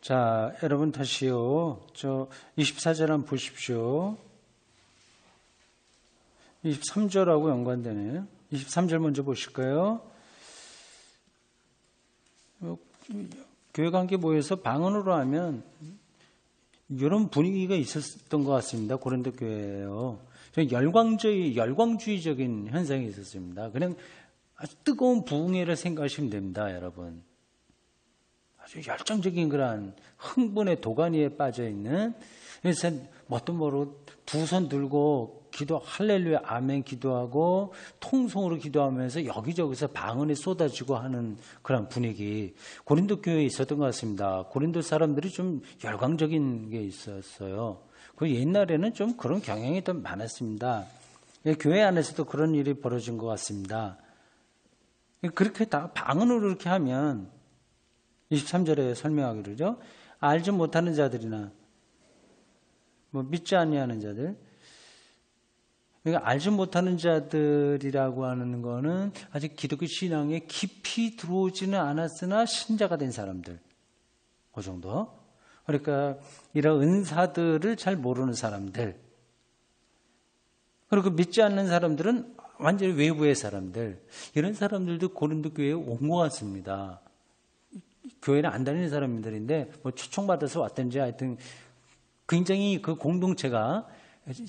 자, 여러분 다시요. 저 24절 한번 보십시오. 23절하고 연관되네요. 23절 먼저 보실까요? 어, 교회 관계 모여서 방언으로 하면 이런 분위기가 있었던 것 같습니다. 고린도 교회에요. 열광주의, 열광주의적인 현상이 있었습니다. 그냥 아주 뜨거운 부흥회를 생각하시면 됩니다, 여러분. 아주 열정적인 그러한 흥분의 도가니에 빠져 있는 그래서 뭣도 모르고 두 손 들고 기도 할렐루야 아멘 기도하고 통성으로 기도하면서 여기저기서 방언이 쏟아지고 하는 그런 분위기 고린도 교회에 있었던 것 같습니다. 고린도 사람들이 좀 열광적인 게 있었어요. 그 옛날에는 좀 그런 경향이 더 많았습니다. 예, 교회 안에서도 그런 일이 벌어진 것 같습니다. 그렇게 다 방언으로 이렇게 하면 23절에 설명하기로죠. 알지 못하는 자들이나 뭐 믿지 아니하는 자들 그러니까 알지 못하는 자들이라고 하는 거는 아직 기독교 신앙에 깊이 들어오지는 않았으나 신자가 된 사람들. 그 정도. 그러니까 이런 은사들을 잘 모르는 사람들. 그리고 믿지 않는 사람들은 완전히 외부의 사람들. 이런 사람들도 고린도 교회에 온 것 같습니다. 교회는 안 다니는 사람들인데 뭐 초청받아서 왔든지 하여튼 굉장히 그 공동체가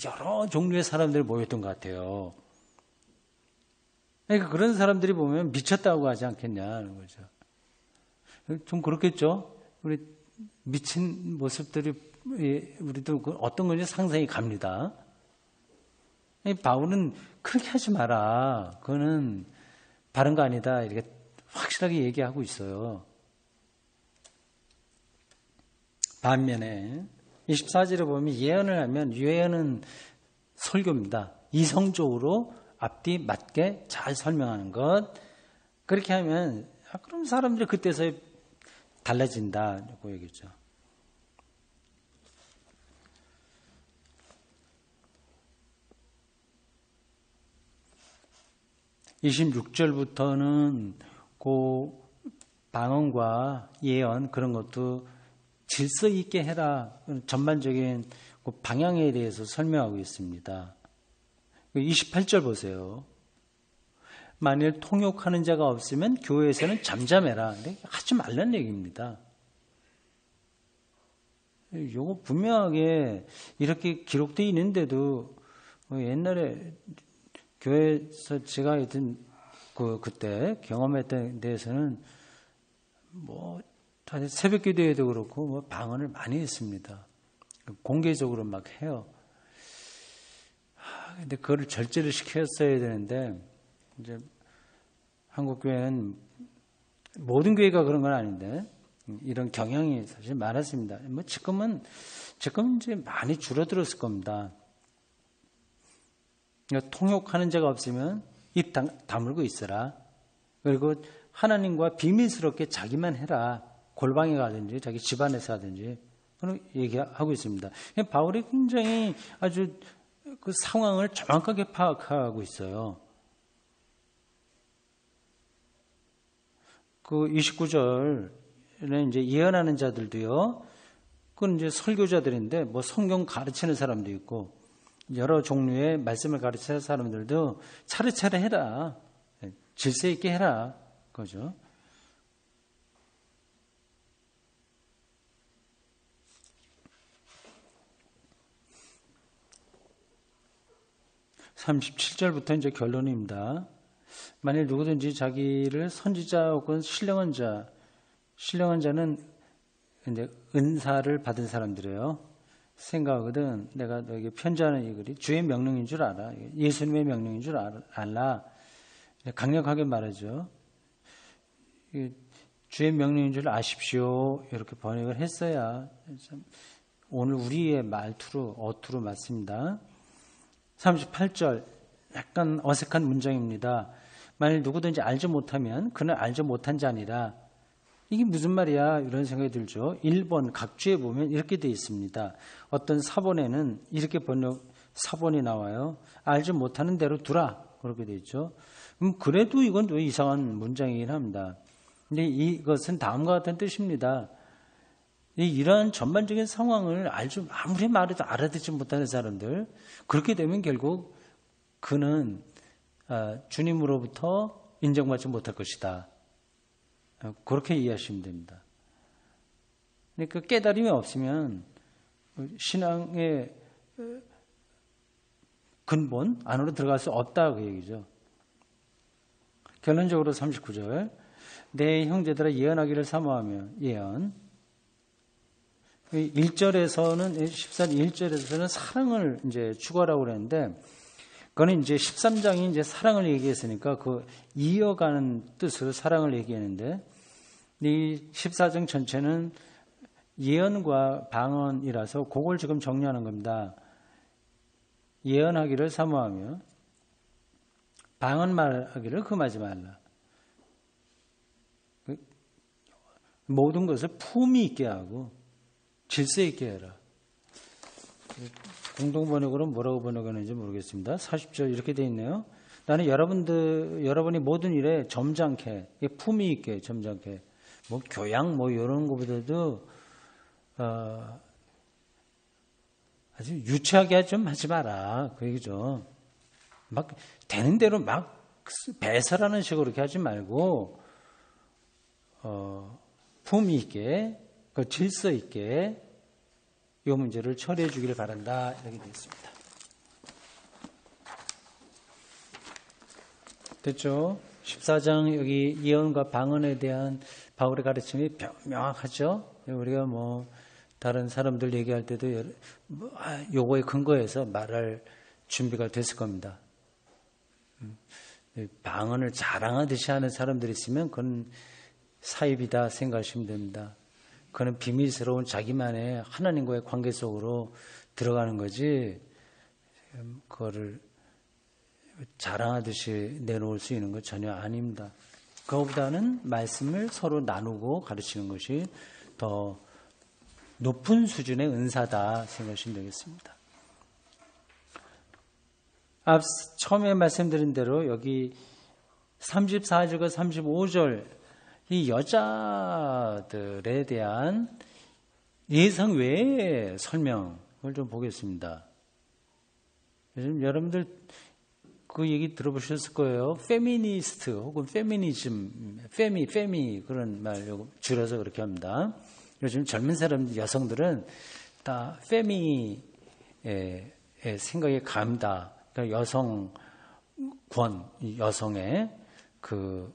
여러 종류의 사람들이 모였던 것 같아요. 그러니까 그런 사람들이 보면 미쳤다고 하지 않겠냐는 거죠. 좀 그렇겠죠? 우리 미친 모습들이 우리도 그 어떤 건지 상상이 갑니다. 바울은 그렇게 하지 마라. 그거는 바른 거 아니다. 이렇게 확실하게 얘기하고 있어요. 반면에 24절에 보면 예언을 하면 예언은 설교입니다. 이성적으로 앞뒤 맞게 잘 설명하는 것. 그렇게 하면 아, 그럼 사람들이 그때서 달라진다고 얘기죠. 26절부터는 그 방언과 예언 그런 것도 질서 있게 해라. 전반적인 그 방향에 대해서 설명하고 있습니다. 28절 보세요. 만일 통역하는 자가 없으면 교회에서는 잠잠해라. 하지 말란 얘기입니다. 요거 분명하게 이렇게 기록되어 있는데도 옛날에 교회에서 제가 하여튼 그, 그때 경험했던 데에서는 뭐 사실 새벽 기도에도 그렇고 뭐 방언을 많이 했습니다. 공개적으로 막 해요. 아, 근데 그거를 절제를 시켰어야 되는데 이제 한국 교회는 모든 교회가 그런 건 아닌데 이런 경향이 사실 많았습니다. 뭐 지금은 지금 이제 많이 줄어들었을 겁니다. 그러니까 통역하는 자가 없으면 입 다물고 있어라. 그리고 하나님과 비밀스럽게 자기만 해라. 골방에 가든지 자기 집안에서 하든지 그런 얘기하고 있습니다. 바울이 굉장히 아주 그 상황을 정확하게 파악하고 있어요. 그 29절에 이제 예언하는 자들도요. 그건 이제 설교자들인데 뭐 성경 가르치는 사람도 있고 여러 종류의 말씀을 가르치는 사람들도 차례차례 해라. 질서 있게 해라. 그죠? 37절부터 이제 결론입니다. 만일 누구든지 자기를 선지자 혹은 신령한 자, 신령한 자는 이제 은사를 받은 사람들이에요. 생각하거든. 내가 너에게 편지하는 이 글이 주의 명령인 줄 알아. 예수님의 명령인 줄 알라. 강력하게 말하죠. 주의 명령인 줄 아십시오. 이렇게 번역을 했어야 오늘 우리의 말투로 어투로 맞습니다. 38절 약간 어색한 문장입니다. 만일 누구든지 알지 못하면 그는 알지 못한 자니라. 이게 무슨 말이야? 이런 생각이 들죠. 1번 각주에 보면 이렇게 되어 있습니다. 어떤 사본에는 이렇게 번역 사본이 나와요. 알지 못하는 대로 두라. 그렇게 되어 있죠. 음, 그래도 이건 왜 이상한 문장이긴 합니다. 근데 이것은 다음과 같은 뜻입니다. 이 이러한 전반적인 상황을 알지 아무리 말해도 알아듣지 못하는 사람들 그렇게 되면 결국 그는 아, 주님으로부터 인정받지 못할 것이다. 아, 그렇게 이해하시면 됩니다. 그 깨달음이 없으면 신앙의 근본 안으로 들어갈 수 없다 그 얘기죠. 결론적으로 39절 내 형제들아 예언하기를 사모하며 예언 1절에서는 14 1절에서는 사랑을 이제 추구하라고 그랬는데 그거는 이제 13장이 이제 사랑을 얘기했으니까 그 이어가는 뜻으로 사랑을 얘기했는데 이 14장 전체는 예언과 방언이라서 그걸 지금 정리하는 겁니다. 예언하기를 사모하며 방언 말하기를 금하지 말라. 그 모든 것을 품위 있게 하고 질서 있게 해라. 공동 번역으로는 뭐라고 번역하는지 모르겠습니다. 40절 이렇게 돼 있네요. 나는 여러분들 여러분이 모든 일에 점잖게 품위 있게 점잖게 뭐 교양 뭐 이런 것보다도 어, 아주 유치하게 좀 하지 마라 그 얘기죠. 막 되는 대로 막 배설하는 식으로 이렇게 하지 말고 어, 품위 있게 그 질서 있게 이 문제를 처리해 주기를 바란다 이렇게 되어 있습니다. 됐죠? 14장 여기 예언과 방언에 대한 바울의 가르침이 명확하죠. 우리가 뭐 다른 사람들 얘기할 때도 뭐, 아, 요거에 근거해서 말할 준비가 됐을 겁니다. 음, 방언을 자랑하듯이 하는 사람들이 있으면 그건 사입이다 생각하시면 됩니다. 그는 비밀스러운 자기만의 하나님과의 관계 속으로 들어가는 거지, 그거를 자랑하듯이 내놓을 수 있는 것 전혀 아닙니다. 그거보다는 말씀을 서로 나누고 가르치는 것이 더 높은 수준의 은사다 생각하시면 되겠습니다. 앞 처음에 말씀드린 대로 여기 34절과 35절 이 여자들에 대한 예상 외의 설명을 좀 보겠습니다. 요즘 여러분들 그 얘기 들어보셨을 거예요. 페미니스트 혹은 페미니즘, 페미, 페미 그런 말 줄여서 그렇게 합니다. 요즘 젊은 사람 여성들은 다 페미의 생각에 감다. 그러니까 여성권, 여성의 그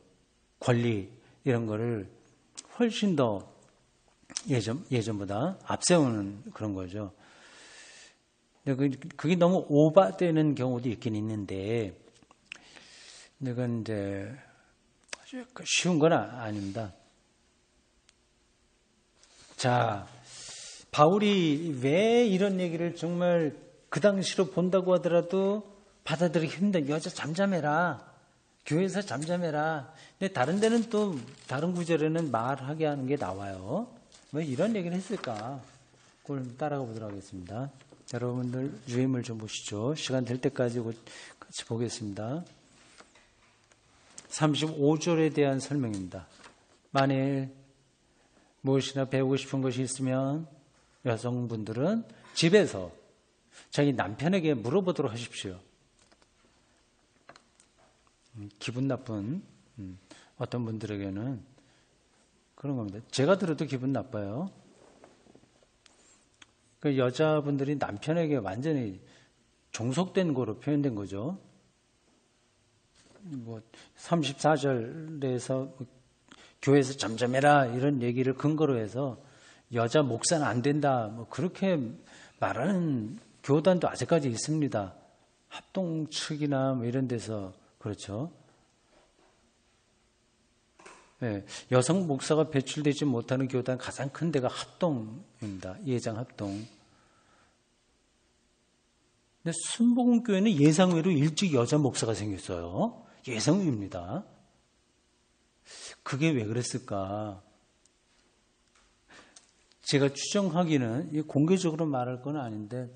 권리 이런 거를 훨씬 더 예전, 예전보다 앞세우는 그런 거죠. 그, 그게 너무 오바되는 경우도 있긴 있는데, 그건 이제 쉬운 건 아닙니다. 자, 바울이 왜 이런 얘기를 정말 그 당시로 본다고 하더라도 받아들이기 힘든 여자 잠잠해라. 교회에서 잠잠해라. 근데 다른 데는 또 다른 구절에는 말하게 하는 게 나와요. 왜 이런 얘기를 했을까? 그걸 따라가 보도록 하겠습니다. 여러분들 유임을 좀 보시죠. 시간 될 때까지 같이 보겠습니다. 35절에 대한 설명입니다. 만일 무엇이나 배우고 싶은 것이 있으면 여성분들은 집에서 자기 남편에게 물어보도록 하십시오. 음, 기분 나쁜 음, 어떤 분들에게는 그런 겁니다. 제가 들어도 기분 나빠요. 그 여자분들이 남편에게 완전히 종속된 거로 표현된 거죠. 뭐 34절에서 교회에서 잠잠해라 이런 얘기를 근거로 해서 여자 목사는 안 된다 뭐 그렇게 말하는 교단도 아직까지 있습니다. 합동 측이나 뭐 이런 데서 그렇죠. 네, 여성 목사가 배출되지 못하는 교단 가장 큰 데가 합동입니다. 예장 합동. 근데 순복음교회는 예상외로 일찍 여자 목사가 생겼어요. 예상입니다. 그게 왜 그랬을까? 제가 추정하기는 공개적으로 말할 건 아닌데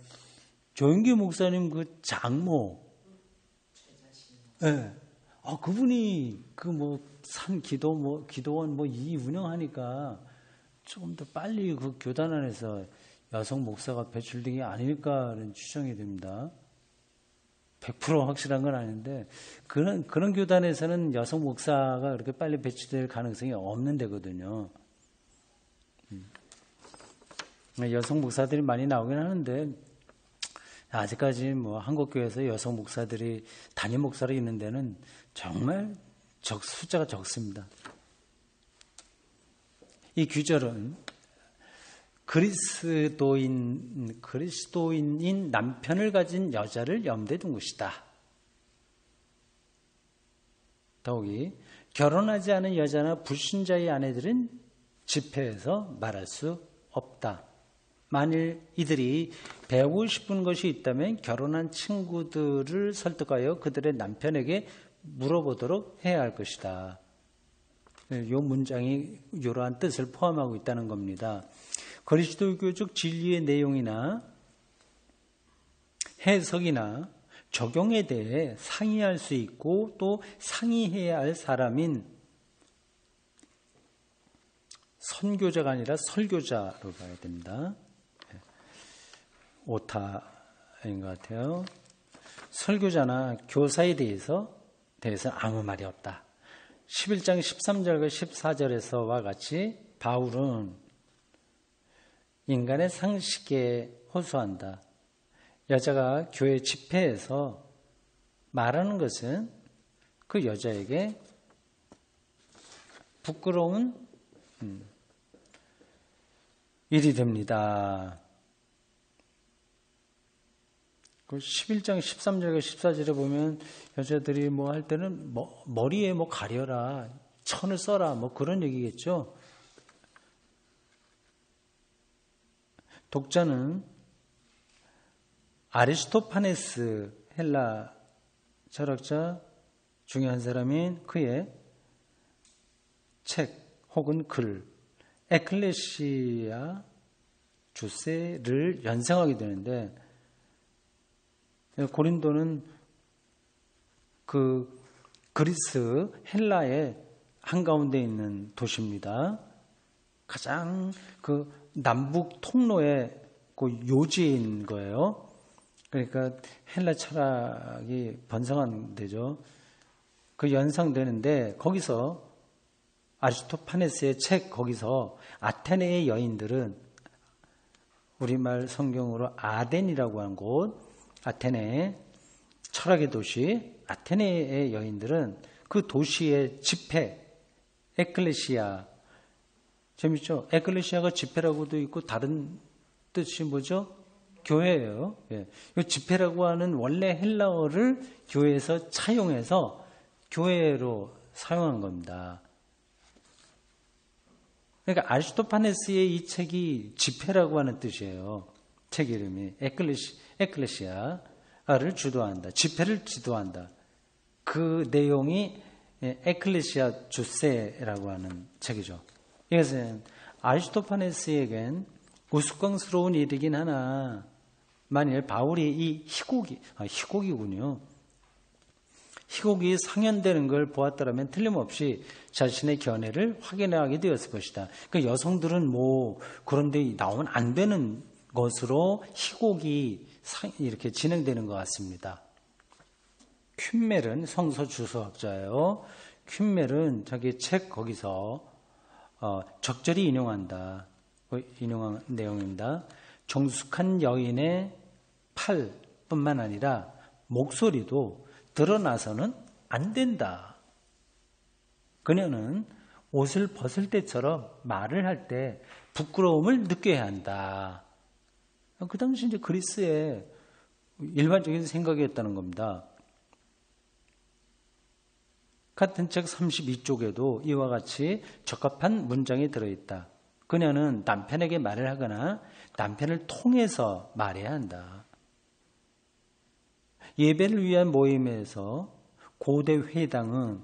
조영기 목사님 그 장모, 예, 네. 아 그분이 그 뭐 산 기도 뭐 기도원 뭐 이 운영하니까 조금 더 빨리 그 교단 안에서 여성 목사가 배출되기 아닐까라는 추정이 됩니다. 100% 확실한 건 아닌데 그런 그런 교단에서는 여성 목사가 그렇게 빨리 배치될 가능성이 없는 데거든요. 음. 여성 목사들이 많이 나오긴 하는데 아직까지 뭐 한국 교회에서 여성 목사들이 단임 목사로 있는 데는 정말 적 숫자가 적습니다. 이 규절은 그리스도인 그리스도인인 남편을 가진 여자를 염두에 둔 것이다. 더욱이 결혼하지 않은 여자나 불신자의 아내들은 집회에서 말할 수 없다. 만일 이들이 배우고 싶은 것이 있다면 결혼한 친구들을 설득하여 그들의 남편에게 물어보도록 해야 할 것이다. 이 문장이 이러한 뜻을 포함하고 있다는 겁니다. 그리스도교적 진리의 내용이나 해석이나 적용에 대해 상의할 수 있고 또 상의해야 할 사람인 선교자가 아니라 설교자로 봐야 됩니다. 오타인 것 같아요. 설교자나 교사에 대해서 대해서 아무 말이 없다. 11장 13절과 14절에서와 같이 바울은 인간의 상식에 호소한다. 여자가 교회 집회에서 말하는 것은 그 여자에게 부끄러운 음, 일이 됩니다. 11장 13절과 14절에 보면 여자들이 뭐 할 때는 뭐 머리에 뭐 가려라, 천을 써라, 뭐 그런 얘기겠죠. 독자는 아리스토파네스 헬라 철학자 중요한 사람인 그의 책 혹은 글 에클레시아 주세를 연상하게 되는데 고린도는 그 그리스 헬라의 한가운데 있는 도시입니다. 가장 그 남북 통로의 그 요지인 거예요. 그러니까 헬라 철학이 번성한 데죠. 그 연상되는데 거기서 아리스토파네스의 책 거기서 아테네의 여인들은 우리말 성경으로 아덴이라고 하는 곳 아테네 철학의 도시 아테네의 여인들은 그 도시의 집회 에클레시아 재밌죠? 에클레시아가 집회라고도 있고 다른 뜻이 뭐죠? 교회예요. 예. 이 집회라고 하는 원래 헬라어를 교회에서 차용해서 교회로 사용한 겁니다. 그러니까 아리스토파네스의 이 책이 집회라고 하는 뜻이에요. 책 이름이 에클레시, 에클레시아를 주도한다. 집회를 지도한다. 그 내용이 에클레시아 주세라고 하는 책이죠. 이것은 아리스토파네스에겐 우스꽝스러운 일이긴 하나 만일 바울이 이 희곡이 아, 희곡이군요. 희곡이 상연되는 걸 보았더라면 틀림없이 자신의 견해를 확인하게 되었을 것이다. 그 여성들은 뭐 그런데 나오면 안 되는 것으로 희곡이 이렇게 진행되는 것 같습니다. 퀸멜은 성서 주소학자예요. 퀸멜은 자기 책 거기서 어, 적절히 인용한다. 그 인용한 내용입니다. 정숙한 여인의 팔뿐만 아니라 목소리도 드러나서는 안 된다. 그녀는 옷을 벗을 때처럼 말을 할 때 부끄러움을 느껴야 한다. 그 당시 이제 그리스의 일반적인 생각이었다는 겁니다. 같은 책 32쪽에도 이와 같이 적합한 문장이 들어있다. 그녀는 남편에게 말을 하거나 남편을 통해서 말해야 한다. 예배를 위한 모임에서 고대 회당은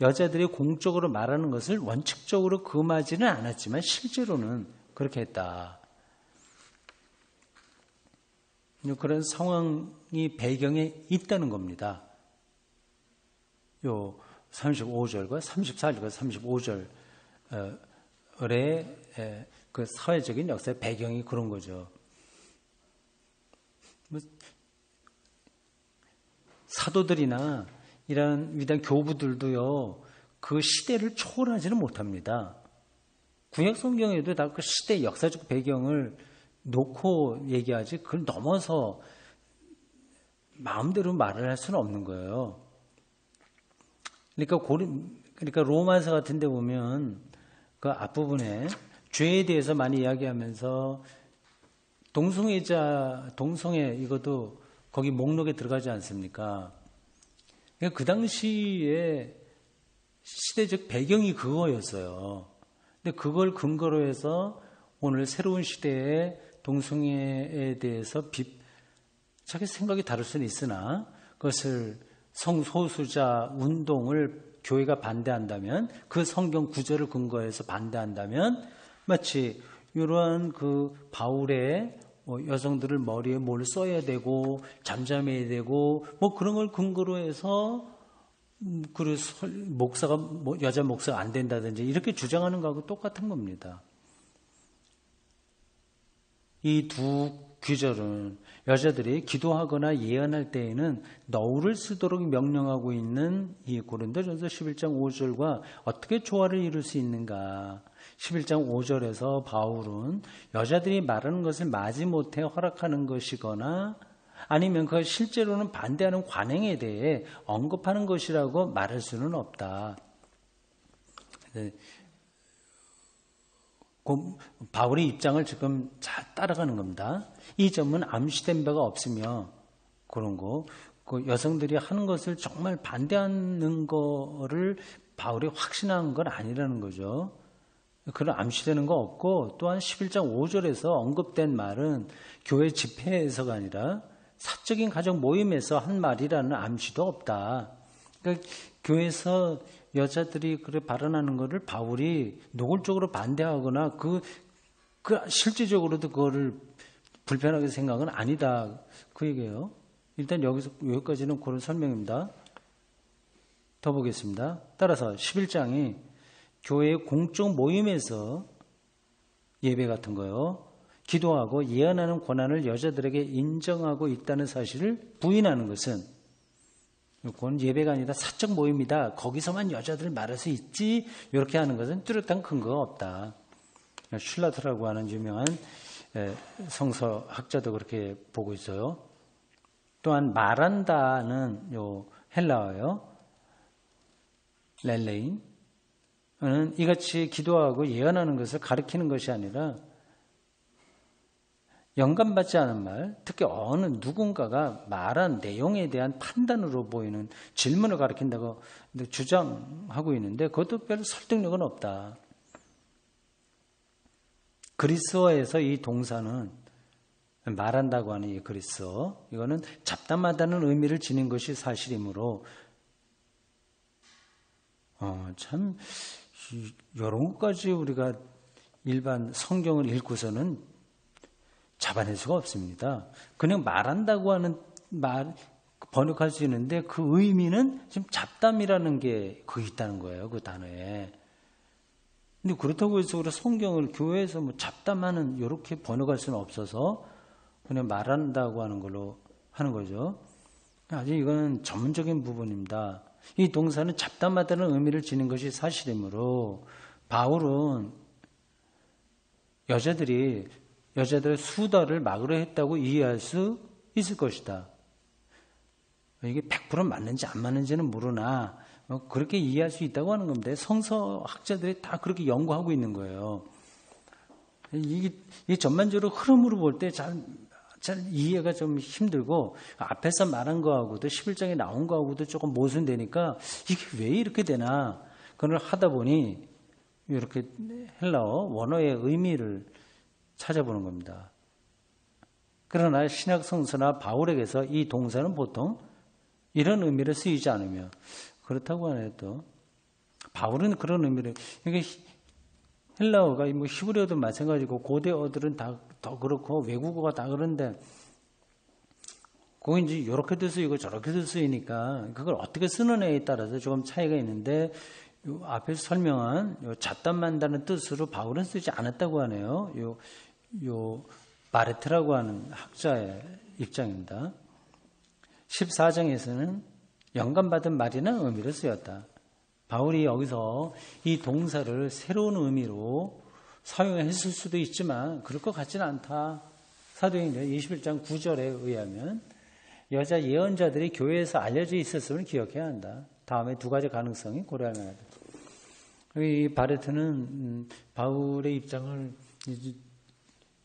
여자들이 공적으로 말하는 것을 원칙적으로 금하지는 않았지만 실제로는 그렇게 했다. 그런 상황이 배경에 있다는 겁니다. 요 35절과 34절과 35절에 에, 그 사회적인 역사의 배경이 그런 거죠. 뭐 사도들이나 이런 위대한 교부들도요, 그 시대를 초월하지는 못합니다. 구약 성경에도 다 그 시대 역사적 배경을 놓고 얘기하지, 그걸 넘어서 마음대로 말을 할 수는 없는 거예요. 그러니까 고리, 그러니까 로마서 같은 데 보면 그 앞부분에 죄에 대해서 많이 이야기하면서 동성애자, 동성애 이것도 거기 목록에 들어가지 않습니까? 그러니까 그 당시에 시대적 배경이 그거였어요. 근데 그걸 근거로 해서 오늘 새로운 시대에 동성애에 대해서 비, 자기 생각이 다를 수는 있으나 그것을 성소수자 운동을 교회가 반대한다면 그 성경 구절을 근거해서 반대한다면 마치 이러한 그 바울의 뭐 여성들을 머리에 뭘 써야 되고 잠잠해야 되고 뭐 그런 걸 근거로 해서 음, 그 목사가 뭐 여자 목사가 안 된다든지 이렇게 주장하는 거하고 똑같은 겁니다. 이두 규절은 여자들이 기도하거나 예언할 때에는 너울을 쓰도록 명령하고 있는 이 고린도전서 11장 5절과 어떻게 조화를 이룰 수 있는가? 11장 5절에서 바울은 여자들이 말하는 것을 마지못해 허락하는 것이거나 아니면 그 실제로는 반대하는 관행에 대해 언급하는 것이라고 말할 수는 없다. 네. 바울의 입장을 지금 잘 따라가는 겁니다. 이 점은 암시된 바가 없으며 그런 거, 그 여성들이 하는 것을 정말 반대하는 거를 바울이 확신한 건 아니라는 거죠. 그런 암시되는 거 없고 또한 11장 5절에서 언급된 말은 교회 집회에서가 아니라 사적인 가정 모임에서 한 말이라는 암시도 없다. 그러니까 교회에서 여자들이 그래 발언하는 것을 바울이 노골적으로 반대하거나 그, 그 실질적으로도 그거를 불편하게 생각은 아니다. 그 얘기예요. 일단 여기서 여기까지는 그런 설명입니다. 더 보겠습니다. 따라서 11장이 교회 공적 모임에서 예배 같은 거요. 기도하고 예언하는 권한을 여자들에게 인정하고 있다는 사실을 부인하는 것은 그건 예배가 아니라 사적 모임이다. 거기서만 여자들 말할 수 있지. 이렇게 하는 것은 뚜렷한 근거가 없다. 슐라트라고 하는 유명한 성서학자도 그렇게 보고 있어요. 또한 말한다는 요 헬라어요. 렐레인. 는 이같이 기도하고 예언하는 것을 가리키는 것이 아니라 영감받지 않은 말, 특히 어느 누군가가 말한 내용에 대한 판단으로 보이는 질문을 가리킨다고 주장하고 있는데 그것도 별 설득력은 없다. 그리스어에서 이 동사는 말한다고 하는 이 그리스어, 이거는 잡담하다는 의미를 지닌 것이 사실이므로 어, 참 이런 것까지 우리가 일반 성경을 읽고서는 잡아낼 수가 없습니다. 그냥 말한다고 하는 말 번역할 수 있는데 그 의미는 지금 잡담이라는 게 거기 있다는 거예요. 그 단어에. 근데 그렇다고 해서 우리 성경을 교회에서 뭐 잡담하는 이렇게 번역할 수는 없어서 그냥 말한다고 하는 걸로 하는 거죠. 아직 이거는 전문적인 부분입니다. 이 동사는 잡담하다는 의미를 지닌 것이 사실이므로 바울은 여자들이 여자들의 수다를 막으려 했다고 이해할 수 있을 것이다. 이게 100% 맞는지 안 맞는지는 모르나 뭐 그렇게 이해할 수 있다고 하는 건데 성서학자들이 다 그렇게 연구하고 있는 거예요. 이게, 이게 전반적으로 흐름으로 볼 때 잘 잘 이해가 좀 힘들고 앞에서 말한 거하고도 11장에 나온 거하고도 조금 모순되니까 이게 왜 이렇게 되나 그걸 하다 보니 이렇게 헬라어 원어의 의미를 찾아보는 겁니다. 그러나 신약 성서나 바울에게서 이 동사는 보통 이런 의미를 쓰이지 않으며 그렇다고 하더라도 바울은 그런 의미를 이게 헬라어가 뭐 히브리어도 마찬가지고 고대어들은 다 더 그렇고 외국어가 다 그런데 그거 이제 이렇게도 쓰이고 저렇게도 쓰이니까 그걸 어떻게 쓰느냐에 따라서 조금 차이가 있는데 요 앞에서 설명한 요 잡담만다는 뜻으로 바울은 쓰지 않았다고 하네요. 요, 요 바레트라고 하는 학자의 입장입니다. 14장에서는 영감받은 말이나 의미로 쓰였다. 바울이 여기서 이 동사를 새로운 의미로 사용했을 수도 있지만 그럴 것 같지는 않다. 사도행전 21장 9절에 의하면 여자 예언자들이 교회에서 알려져 있었음을 기억해야 한다. 다음에 두 가지 가능성이 고려할 만하다. 이 바레트는 음, 바울의 입장을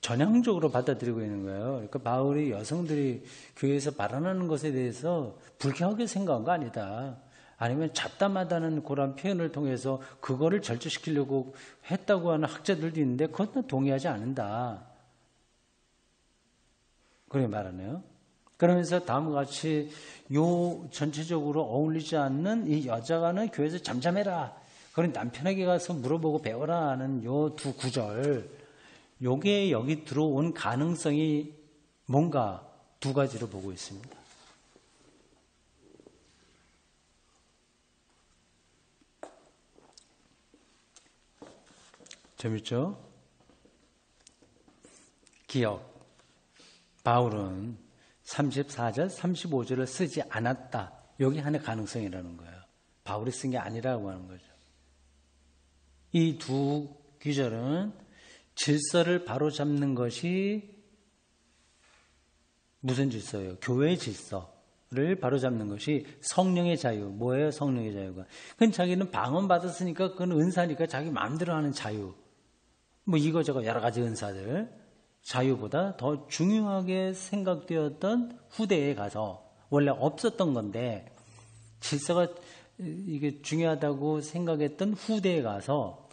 전향적으로 받아들이고 있는 거예요. 그러니까 바울이 여성들이 교회에서 발언하는 것에 대해서 불쾌하게 생각한 거 아니다. 아니면 잡담하다는 그런 표현을 통해서 그거를 절제시키려고 했다고 하는 학자들도 있는데 그것도 동의하지 않는다. 그렇게 말하네요. 그러면서 다음과 같이 요 전체적으로 어울리지 않는 이 여자가는 교회에서 잠잠해라. 그런 남편에게 가서 물어보고 배워라 하는 요 두 구절. 요게 여기 들어온 가능성이 뭔가 두 가지로 보고 있습니다. 재밌죠? 기억. 바울은 34절, 35절을 쓰지 않았다. 여기 하나의 가능성이라는 거예요. 바울이 쓴 게 아니라고 하는 거죠. 이 두 귀절은 질서를 바로잡는 것이 무슨 질서예요? 교회의 질서를 바로잡는 것이 성령의 자유. 뭐예요? 성령의 자유가. 그건 자기는 방언 받았으니까 그건 은사니까 자기 마음대로 하는 자유. 뭐 이거저거 여러 가지 은사들. 자유보다 더 중요하게 생각되었던 후대에 가서 원래 없었던 건데 질서가 이게 중요하다고 생각했던 후대에 가서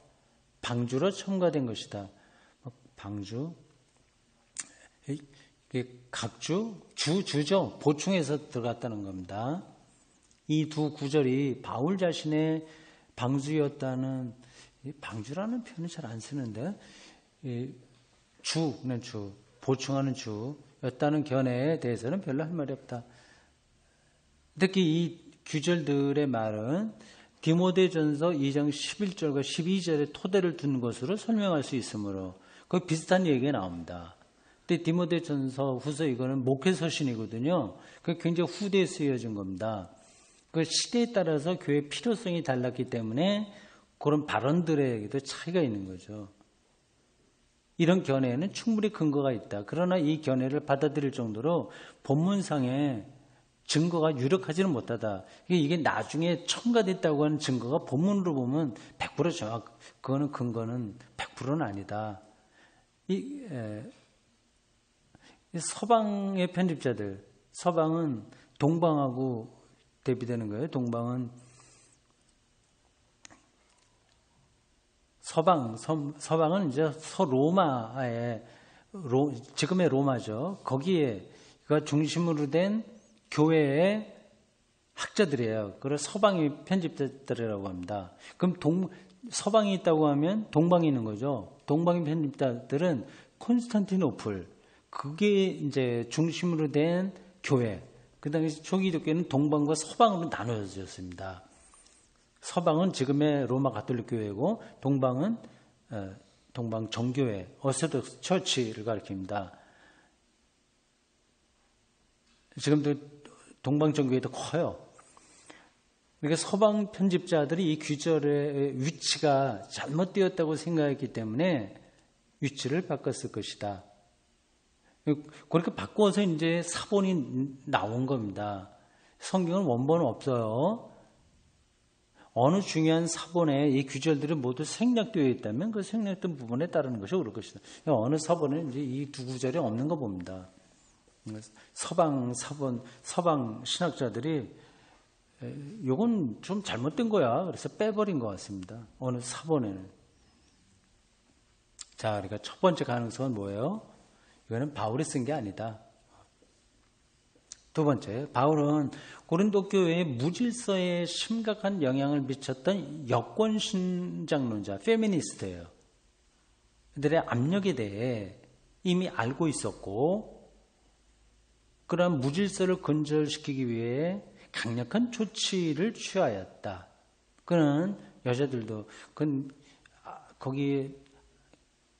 방주로 첨가된 것이다. 방주, 각주, 주, 주죠. 보충해서 들어갔다는 겁니다. 이 두 구절이 바울 자신의 방주였다는 방주라는 표현을 잘 안 쓰는데 주는 주, 보충하는 주였다는 견해에 대해서는 별로 할 말이 없다. 특히 이 규절들의 말은 디모데전서 2장 11절과 12절에 토대를 둔 것으로 설명할 수 있으므로 그 비슷한 얘기가 나옵니다. 근데 디모데 전서 후서 이거는 목회 서신이거든요. 그 굉장히 후대에 쓰여진 겁니다. 그 시대에 따라서 교회의 필요성이 달랐기 때문에 그런 발언들에도 차이가 있는 거죠. 이런 견해에는 충분히 근거가 있다. 그러나 이 견해를 받아들일 정도로 본문상에 증거가 유력하지는 못하다. 이게 나중에 첨가됐다고 하는 증거가 본문으로 보면 100% 정확, 그거는 근거는 100%는 아니다. 이, 에, 서방의 편집자들, 서방은 동방하고 대비되는 거예요. 동방은 서방, 서, 방은 이제 서로마의 로, 지금의 로마죠. 거기에 그 중심으로 된 교회의 학자들이에요. 그래서 서방이 편집자들이라고 합니다. 그럼 동, 서방이 있다고 하면 동방이 있는 거죠. 동방의 편집자들은 콘스탄티노플, 그게 이제 중심으로 된 교회. 그 당시 초기 교회는 동방과 서방으로 나눠졌습니다. 서방은 지금의 로마 가톨릭 교회고 동방은 어, 동방 정교회 어세독스 처치를 가리킵니다. 지금도 동방 정교회도 커요. 그러니까 서방 편집자들이 이 규절의 위치가 잘못되었다고 생각했기 때문에 위치를 바꿨을 것이다. 그렇게 바꿔서 이제 사본이 나온 겁니다. 성경은 원본은 없어요. 어느 중요한 사본에 이 규절들이 모두 생략되어 있다면 그 생략된 부분에 따르는 것이 옳을 것이다. 어느 사본에 이제 이 두 구절이 없는 거 봅니다. 서방 사본, 서방 신학자들이 이건 좀 잘못된 거야. 그래서 빼버린 것 같습니다. 어느 사본에는. 자, 그러니까 첫 번째 가능성은 뭐예요? 이거는 바울이 쓴 게 아니다. 두 번째, 바울은 고린도 교회의 무질서에 심각한 영향을 미쳤던 여권 신장론자, 페미니스트예요. 그들의 압력에 대해 이미 알고 있었고, 그러한 무질서를 근절시키기 위해 강력한 조치를 취하였다. 그는 여자들도 아, 거기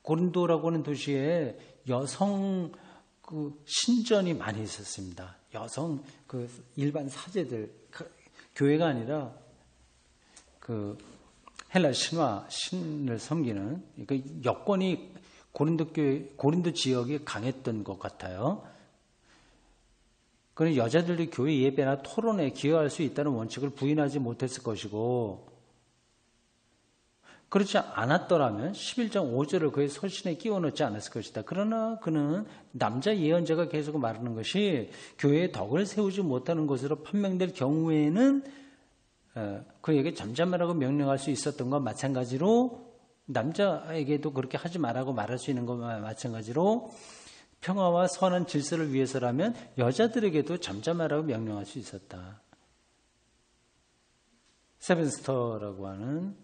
고린도라고 하는 도시에 여성 그 신전이 많이 있었습니다. 여성 그 일반 사제들 그 교회가 아니라 그 헬라 신화 신을 섬기는 그 여건이 고린도 교회 고린도 지역이 강했던 것 같아요. 그는 여자들이 교회 예배나 토론에 기여할 수 있다는 원칙을 부인하지 못했을 것이고 그렇지 않았더라면 11장 5절을 그의 설신에 끼워 넣지 않았을 것이다. 그러나 그는 남자 예언자가 계속 말하는 것이 교회에 덕을 세우지 못하는 것으로 판명될 경우에는 어, 그에게 잠잠하라고 명령할 수 있었던 것 마찬가지로 남자에게도 그렇게 하지 말라고 말할 수 있는 것과 마찬가지로 평화와 선한 질서를 위해서라면 여자들에게도 잠잠하라고 명령할 수 있었다. 세븐스터라고 하는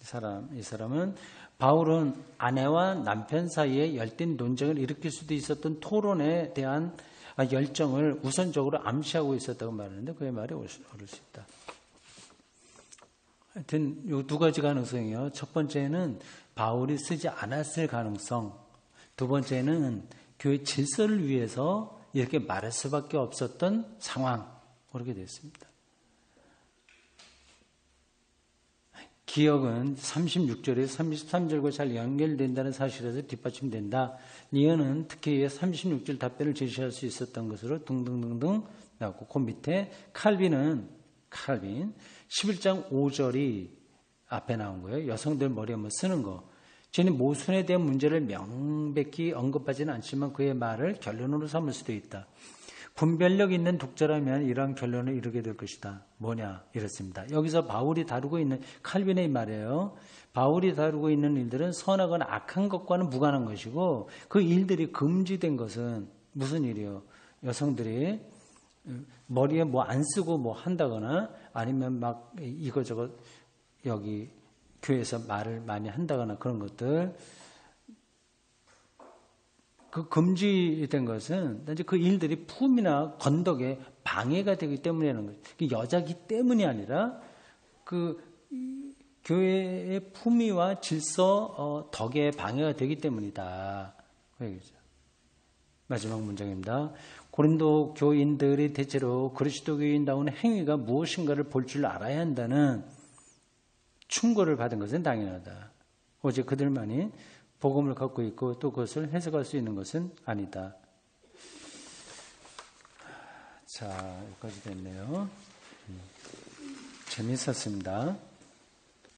사람, 이 사람은 바울은 아내와 남편 사이에 열띤 논쟁을 일으킬 수도 있었던 토론에 대한 열정을 우선적으로 암시하고 있었다고 말하는데 그의 말이 옳을 수 있다. 하여튼 이 두 가지 가능성이요. 첫 번째는 바울이 쓰지 않았을 가능성. 두 번째는 교회 질서를 위해서 이렇게 말할 수밖에 없었던 상황. 그렇게 됐습니다. 기억은 36절에서 33절과 잘 연결된다는 사실에서 뒷받침된다. 리언은 특히 36절 답변을 제시할 수 있었던 것으로 등등등등 나왔고 그 밑에 칼빈은 칼빈 11장 5절이 앞에 나온 거예요. 여성들 머리에 뭐 쓰는 거. 저는 모순에 대한 문제를 명백히 언급하지는 않지만 그의 말을 결론으로 삼을 수도 있다. 분별력 있는 독자라면 이러한 결론을 이루게 될 것이다. 뭐냐? 이렇습니다. 여기서 바울이 다루고 있는 칼빈의 말이에요. 바울이 다루고 있는 일들은 선하거나 악한 것과는 무관한 것이고 그 일들이 금지된 것은 무슨 일이요? 여성들이 머리에 뭐 안 쓰고 뭐 한다거나 아니면 막 이거저거 여기 교회에서 말을 많이 한다거나 그런 것들 그 금지된 것은 이제 그 일들이 품이나 건덕에 방해가 되기 때문이라는 거죠. 그 여자기 때문이 아니라 그 교회의 품위와 질서, 어, 덕에 방해가 되기 때문이다. 그 얘기죠. 마지막 문장입니다. 고린도 교인들이 대체로 그리스도교인다운 행위가 무엇인가를 볼 줄 알아야 한다는 충고를 받은 것은 당연하다. 오직 그들만이 복음을 갖고 있고 또 그것을 해석할 수 있는 것은 아니다. 자, 여기까지 됐네요. 음, 재밌었습니다.